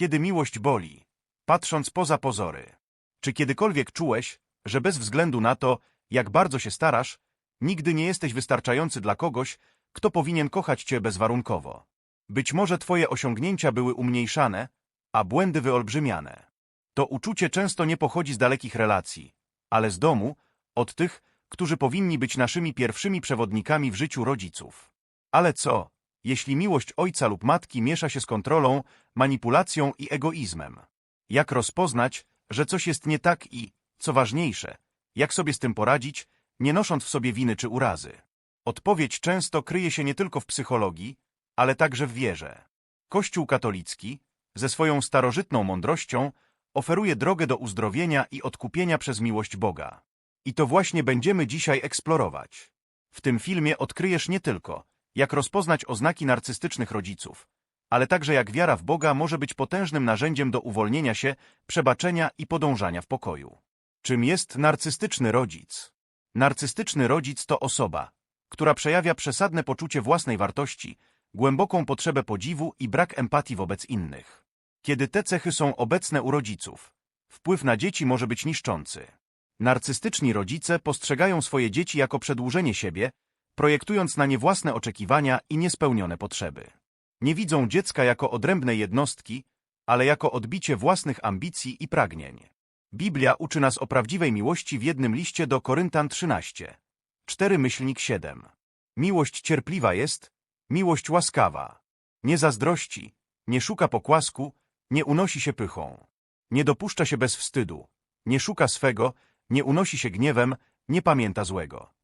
Kiedy miłość boli, patrząc poza pozory. Czy kiedykolwiek czułeś, że bez względu na to, jak bardzo się starasz, nigdy nie jesteś wystarczający dla kogoś, kto powinien kochać cię bezwarunkowo? Być może twoje osiągnięcia były umniejszane, a błędy wyolbrzymiane. To uczucie często nie pochodzi z dalekich relacji, ale z domu, od tych, którzy powinni być naszymi pierwszymi przewodnikami w życiu rodziców. Ale co, jeśli miłość ojca lub matki miesza się z kontrolą, manipulacją i egoizmem? Jak rozpoznać, że coś jest nie tak i, co ważniejsze, jak sobie z tym poradzić, nie nosząc w sobie winy czy urazy? Odpowiedź często kryje się nie tylko w psychologii, ale także w wierze. Kościół katolicki, ze swoją starożytną mądrością, oferuje drogę do uzdrowienia i odkupienia przez miłość Boga. I to właśnie będziemy dzisiaj eksplorować. W tym filmie odkryjesz nie tylko, jak rozpoznać oznaki narcystycznych rodziców, ale także jak wiara w Boga może być potężnym narzędziem do uwolnienia się, przebaczenia i podążania w pokoju. Czym jest narcystyczny rodzic? Narcystyczny rodzic to osoba, która przejawia przesadne poczucie własnej wartości, głęboką potrzebę podziwu i brak empatii wobec innych. Kiedy te cechy są obecne u rodziców, wpływ na dzieci może być niszczący. Narcystyczni rodzice postrzegają swoje dzieci jako przedłużenie siebie, projektując na nie własne oczekiwania i niespełnione potrzeby. Nie widzą dziecka jako odrębnej jednostki, ale jako odbicie własnych ambicji i pragnień. Biblia uczy nas o prawdziwej miłości w jednym liście do Koryntan 13. 4 myślnik 7. Miłość cierpliwa jest, miłość łaskawa. Nie zazdrości, nie szuka pokłasku, nie unosi się pychą. Nie dopuszcza się bez wstydu, nie szuka swego, nie unosi się gniewem, nie pamięta złego.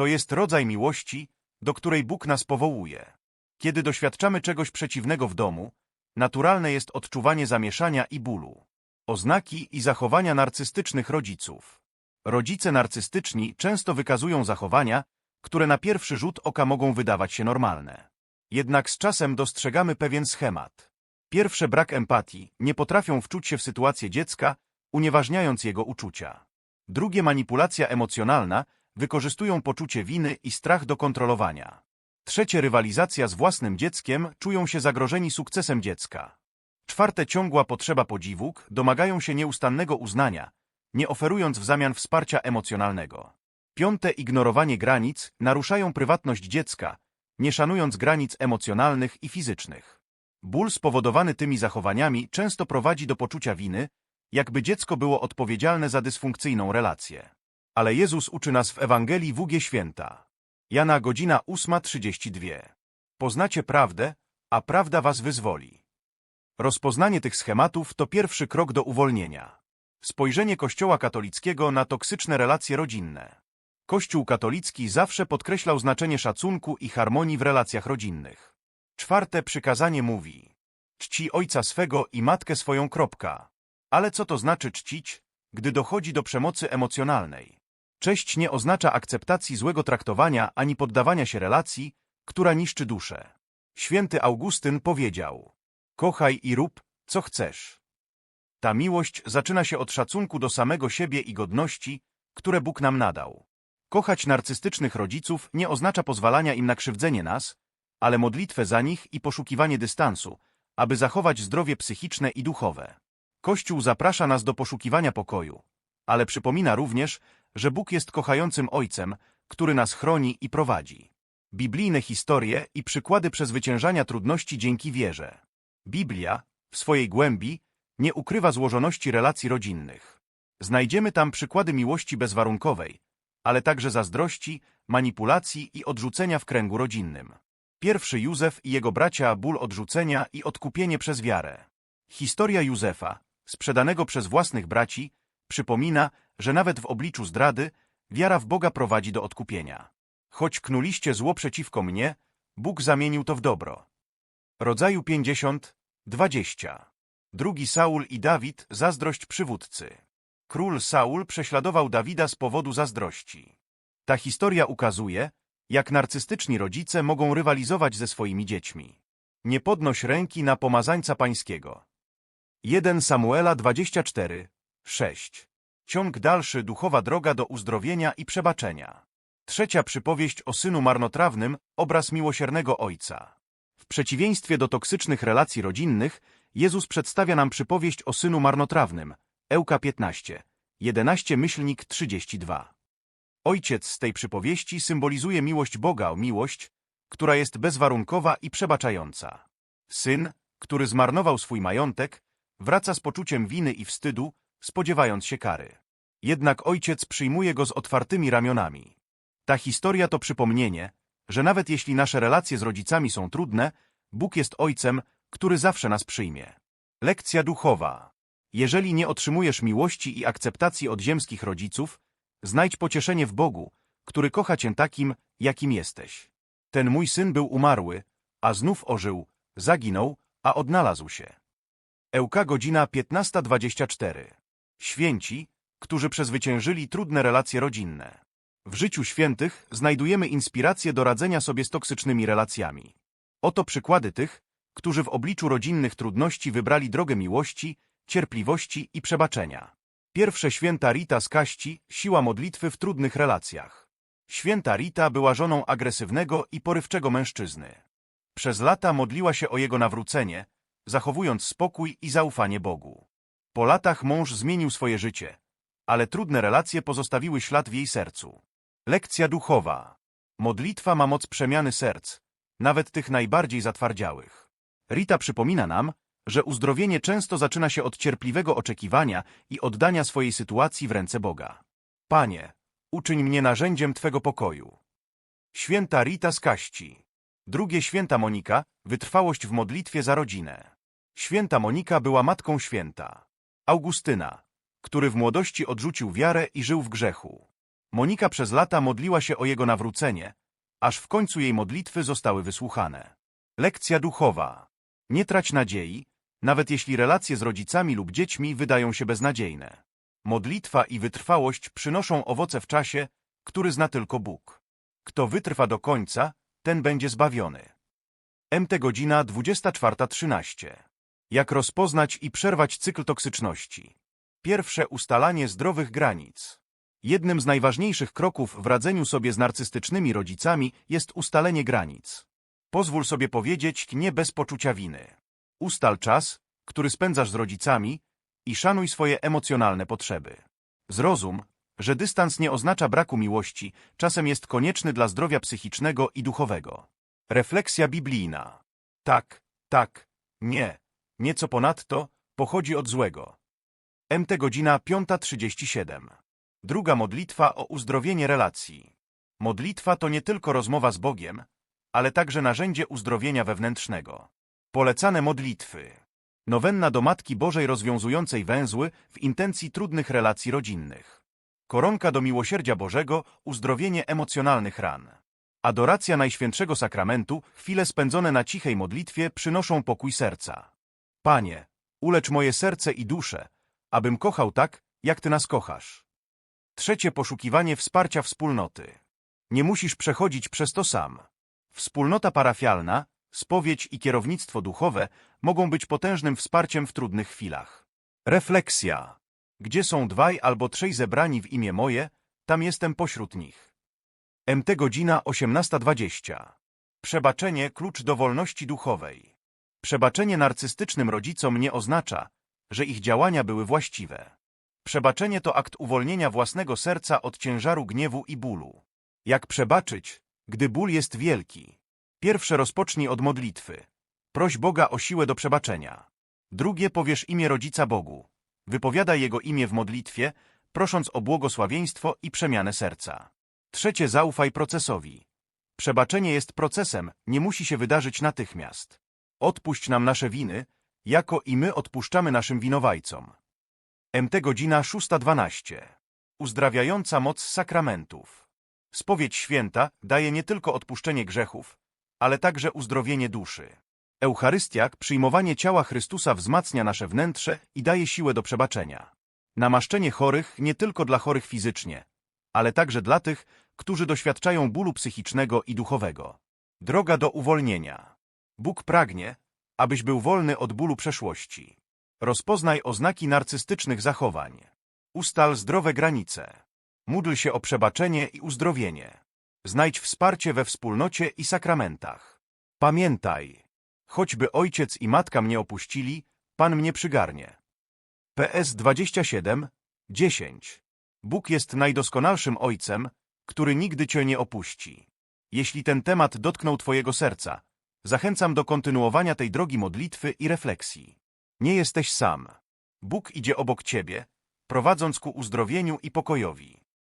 To jest rodzaj miłości, do której Bóg nas powołuje. Kiedy doświadczamy czegoś przeciwnego w domu, naturalne jest odczuwanie zamieszania i bólu. Oznaki i zachowania narcystycznych rodziców. Rodzice narcystyczni często wykazują zachowania, które na pierwszy rzut oka mogą wydawać się normalne. Jednak z czasem dostrzegamy pewien schemat. Pierwsze brak empatii, nie potrafią wczuć się w sytuację dziecka, unieważniając jego uczucia. Drugie manipulacja emocjonalna, wykorzystują poczucie winy i strach do kontrolowania. Trzecie rywalizacja z własnym dzieckiem, czują się zagrożeni sukcesem dziecka. Czwarte ciągła potrzeba podziwu, domagają się nieustannego uznania, nie oferując w zamian wsparcia emocjonalnego. Piąte ignorowanie granic, naruszają prywatność dziecka, nie szanując granic emocjonalnych i fizycznych. Ból spowodowany tymi zachowaniami często prowadzi do poczucia winy, jakby dziecko było odpowiedzialne za dysfunkcyjną relację. Ale Jezus uczy nas w Ewangelii WG Święta. Jana godzina 8.32. Poznacie prawdę, a prawda was wyzwoli. Rozpoznanie tych schematów to pierwszy krok do uwolnienia. Spojrzenie Kościoła katolickiego na toksyczne relacje rodzinne. Kościół katolicki zawsze podkreślał znaczenie szacunku i harmonii w relacjach rodzinnych. Czwarte przykazanie mówi Czci ojca swego i matkę swoją kropka. Ale co to znaczy czcić, gdy dochodzi do przemocy emocjonalnej? Cześć nie oznacza akceptacji złego traktowania ani poddawania się relacji, która niszczy duszę. Święty Augustyn powiedział: Kochaj i rób, co chcesz. Ta miłość zaczyna się od szacunku do samego siebie i godności, które Bóg nam nadał. Kochać narcystycznych rodziców nie oznacza pozwalania im na krzywdzenie nas, ale modlitwę za nich i poszukiwanie dystansu, aby zachować zdrowie psychiczne i duchowe. Kościół zaprasza nas do poszukiwania pokoju, ale przypomina również, że Bóg jest kochającym Ojcem, który nas chroni i prowadzi. Biblijne historie i przykłady przezwyciężania trudności dzięki wierze. Biblia, w swojej głębi, nie ukrywa złożoności relacji rodzinnych. Znajdziemy tam przykłady miłości bezwarunkowej, ale także zazdrości, manipulacji i odrzucenia w kręgu rodzinnym. Pierwszy Józef i jego bracia ból odrzucenia i odkupienie przez wiarę. Historia Józefa, sprzedanego przez własnych braci, przypomina, że nawet w obliczu zdrady, wiara w Boga prowadzi do odkupienia. Choć knuliście zło przeciwko mnie, Bóg zamienił to w dobro. Rodzaju 50, 20. Drugi Saul i Dawid, zazdrość przywódcy. Król Saul prześladował Dawida z powodu zazdrości. Ta historia ukazuje, jak narcystyczni rodzice mogą rywalizować ze swoimi dziećmi. Nie podnoś ręki na pomazańca pańskiego. 1 Samuela 24, 6. Ciąg dalszy duchowa droga do uzdrowienia i przebaczenia. Trzecia przypowieść o synu marnotrawnym, obraz miłosiernego ojca. W przeciwieństwie do toksycznych relacji rodzinnych, Jezus przedstawia nam przypowieść o synu marnotrawnym, Ełka 15, 11 myślnik 32. Ojciec z tej przypowieści symbolizuje miłość Boga, miłość, która jest bezwarunkowa i przebaczająca. Syn, który zmarnował swój majątek, wraca z poczuciem winy i wstydu, spodziewając się kary. Jednak ojciec przyjmuje go z otwartymi ramionami. Ta historia to przypomnienie, że nawet jeśli nasze relacje z rodzicami są trudne, Bóg jest ojcem, który zawsze nas przyjmie. Lekcja duchowa. Jeżeli nie otrzymujesz miłości i akceptacji od ziemskich rodziców, znajdź pocieszenie w Bogu, który kocha cię takim, jakim jesteś. Ten mój syn był umarły, a znów ożył, zaginął, a odnalazł się. Ełka godzina 15.24. Święci, którzy przezwyciężyli trudne relacje rodzinne. W życiu świętych znajdujemy inspirację do radzenia sobie z toksycznymi relacjami. Oto przykłady tych, którzy w obliczu rodzinnych trudności wybrali drogę miłości, cierpliwości i przebaczenia. Pierwsze święta Rita z Kaści, siła modlitwy w trudnych relacjach. Święta Rita była żoną agresywnego i porywczego mężczyzny. Przez lata modliła się o jego nawrócenie, zachowując spokój i zaufanie Bogu. Po latach mąż zmienił swoje życie, ale trudne relacje pozostawiły ślad w jej sercu. Lekcja duchowa. Modlitwa ma moc przemiany serc, nawet tych najbardziej zatwardziałych. Rita przypomina nam, że uzdrowienie często zaczyna się od cierpliwego oczekiwania i oddania swojej sytuacji w ręce Boga. Panie, uczyń mnie narzędziem Twego pokoju. Święta Rita z Kaści. Drugie święta Monika, wytrwałość w modlitwie za rodzinę. Święta Monika była matką święta. Augustyna, który w młodości odrzucił wiarę i żył w grzechu. Monika przez lata modliła się o jego nawrócenie, aż w końcu jej modlitwy zostały wysłuchane. Lekcja duchowa. Nie trać nadziei, nawet jeśli relacje z rodzicami lub dziećmi wydają się beznadziejne. Modlitwa i wytrwałość przynoszą owoce w czasie, który zna tylko Bóg. Kto wytrwa do końca, ten będzie zbawiony. MT godzina 24.13. Jak rozpoznać i przerwać cykl toksyczności? Pierwsze ustalanie zdrowych granic. Jednym z najważniejszych kroków w radzeniu sobie z narcystycznymi rodzicami jest ustalenie granic. Pozwól sobie powiedzieć nie bez poczucia winy. Ustal czas, który spędzasz z rodzicami i szanuj swoje emocjonalne potrzeby. Zrozum, że dystans nie oznacza braku miłości, czasem jest konieczny dla zdrowia psychicznego i duchowego. Refleksja biblijna. Tak, tak, nie, nieco ponadto pochodzi od złego. MT godzina 5.37. Druga modlitwa o uzdrowienie relacji. Modlitwa to nie tylko rozmowa z Bogiem, ale także narzędzie uzdrowienia wewnętrznego. Polecane modlitwy. Nowenna do Matki Bożej rozwiązującej węzły w intencji trudnych relacji rodzinnych. Koronka do Miłosierdzia Bożego, uzdrowienie emocjonalnych ran. Adoracja Najświętszego Sakramentu, chwile spędzone na cichej modlitwie przynoszą pokój serca. Panie, ulecz moje serce i duszę, abym kochał tak, jak Ty nas kochasz. Trzecie poszukiwanie wsparcia wspólnoty. Nie musisz przechodzić przez to sam. Wspólnota parafialna, spowiedź i kierownictwo duchowe mogą być potężnym wsparciem w trudnych chwilach. Refleksja. Gdzie są dwaj albo trzej zebrani w imię moje, tam jestem pośród nich. MT godzina 18.20. Przebaczenie klucz do wolności duchowej. Przebaczenie narcystycznym rodzicom nie oznacza, że ich działania były właściwe. Przebaczenie to akt uwolnienia własnego serca od ciężaru gniewu i bólu. Jak przebaczyć, gdy ból jest wielki? Pierwsze rozpocznij od modlitwy. Proś Boga o siłę do przebaczenia. Drugie powiesz imię rodzica Bogu. Wypowiadaj jego imię w modlitwie, prosząc o błogosławieństwo i przemianę serca. Trzecie zaufaj procesowi. Przebaczenie jest procesem, nie musi się wydarzyć natychmiast. Odpuść nam nasze winy, jako i my odpuszczamy naszym winowajcom. MT godzina 6.12. Uzdrawiająca moc sakramentów. Spowiedź święta daje nie tylko odpuszczenie grzechów, ale także uzdrowienie duszy. Eucharystiak, przyjmowanie ciała Chrystusa wzmacnia nasze wnętrze i daje siłę do przebaczenia. Namaszczenie chorych nie tylko dla chorych fizycznie, ale także dla tych, którzy doświadczają bólu psychicznego i duchowego. Droga do uwolnienia. Bóg pragnie, abyś był wolny od bólu przeszłości. Rozpoznaj oznaki narcystycznych zachowań. Ustal zdrowe granice. Módl się o przebaczenie i uzdrowienie. Znajdź wsparcie we wspólnocie i sakramentach. Pamiętaj, choćby ojciec i matka mnie opuścili, Pan mnie przygarnie. PS 27, 10. Bóg jest najdoskonalszym Ojcem, który nigdy Cię nie opuści. Jeśli ten temat dotknął Twojego serca, zachęcam do kontynuowania tej drogi modlitwy i refleksji. Nie jesteś sam. Bóg idzie obok Ciebie, prowadząc ku uzdrowieniu i pokojowi.